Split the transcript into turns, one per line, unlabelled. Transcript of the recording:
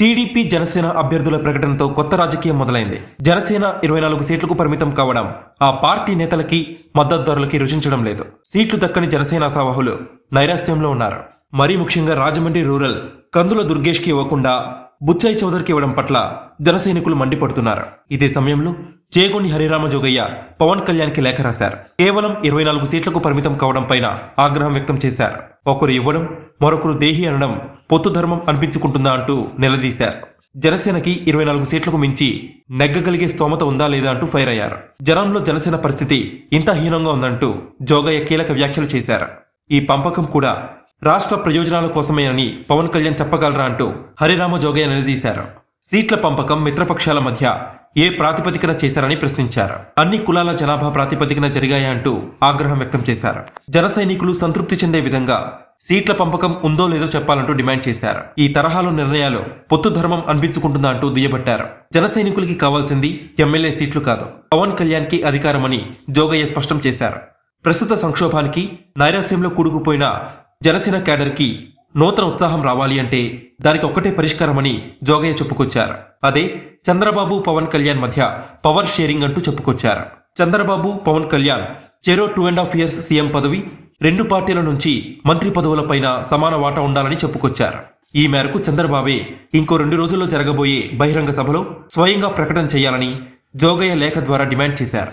TDP Janasena అభ్యర్థుల ప్రకటనతో కొత్త రాజకీయం మొదలైంది. జనసేన ఇరవై నాలుగు సీట్లకు పరిమితం కావడం ఆ పార్టీ నేతలకి మద్దతుదారులకి రుచించడం లేదు. సీట్లు దక్కని జనసేన సవాహులు నైరాస్యంలో ఉన్నారు. మరీ ముఖ్యంగా రాజమండ్రి రూరల్ కందుల దుర్గేష్కి ఇవ్వకుండా బుచ్చయ్య చౌదరికి ఇవ్వడం పట్ల జనసైనికులు మండిపడుతున్నారు. ఇదే సమయంలో చేగొండి హరిరామ జోగయ్య పవన్ కళ్యాణ్కి లేఖ రాశారు. కేవలం ఇరవై నాలుగు సీట్లకు పరిమితం కావడం పైన ఆగ్రహం వ్యక్తం చేశారు. ఒకరు ఇవ్వడం మరొకరు దేహి అనడం పొత్తు ధర్మం అనిపించుకుంటుందా అంటూ నిలదీశారు. జనసేనకి ఇరవై నాలుగు సీట్లకు మించి నెగ్గగలిగే స్తోమత ఉందా లేదా అంటూ ఫైర్ అయ్యారు. జనంలో జనసేన పరిస్థితి ఇంత హీనంగా ఉందంటూ జోగయ్య కీలక వ్యాఖ్యలు చేశారు. ఈ పంపకం కూడా రాష్ట్ర ప్రయోజనాల కోసమేనని పవన్ కళ్యాణ్ చెప్పగలరా అంటూ హరిరామ జోగయ్య నిలదీశారు. సీట్ల పంపకం మిత్రపక్షాల మధ్య ఏ ప్రాతిపదికన చేశారని ప్రశ్నించారు. అన్ని కులాల జనాభా ప్రాతిపదికన జరిగాయా అంటూ ఆగ్రహం వ్యక్తం చేశారు. జన సైనికులు సంతృప్తి చెందే విధంగా సీట్ల పంపకం ఉందో లేదో చెప్పాలంటూ డిమాండ్ చేశారు. ఈ తరహాలో నిర్ణయాలు పొత్తు ధర్మం అనిపించుకుంటుందా అంటూ దుయ్యబట్టారు. జన సైనికులకి కావాల్సింది ఎమ్మెల్యే సీట్లు కాదు. పవన్ కళ్యాణ్కి అధికారమని జోగయ్య స్పష్టం చేశారు. ప్రస్తుత సంక్షోభానికి నైరాస్యంలో కూడుకుపోయిన జనసేన క్యాడర్కి నూతన ఉత్సాహం రావాలి అంటే దానికి ఒక్కటే పరిష్కారమని జోగయ్య చెప్పుకొచ్చారు. అదే చంద్రబాబు పవన్ కళ్యాణ్ మధ్య పవర్ షేరింగ్ అంటూ చెప్పుకొచ్చారు. చంద్రబాబు పవన్ కళ్యాణ్ చెరో two and half years CM పదవి రెండు పార్టీల నుంచి మంత్రి పదవులపైన సమాన వాటా ఉండాలని చెప్పుకొచ్చారు. ఈ మేరకు చంద్రబాబే ఇంకో రెండు రోజుల్లో జరగబోయే బహిరంగ సభలో స్వయంగా ప్రకటన చేయాలని జోగయ్య లేఖ ద్వారా డిమాండ్ చేశారు.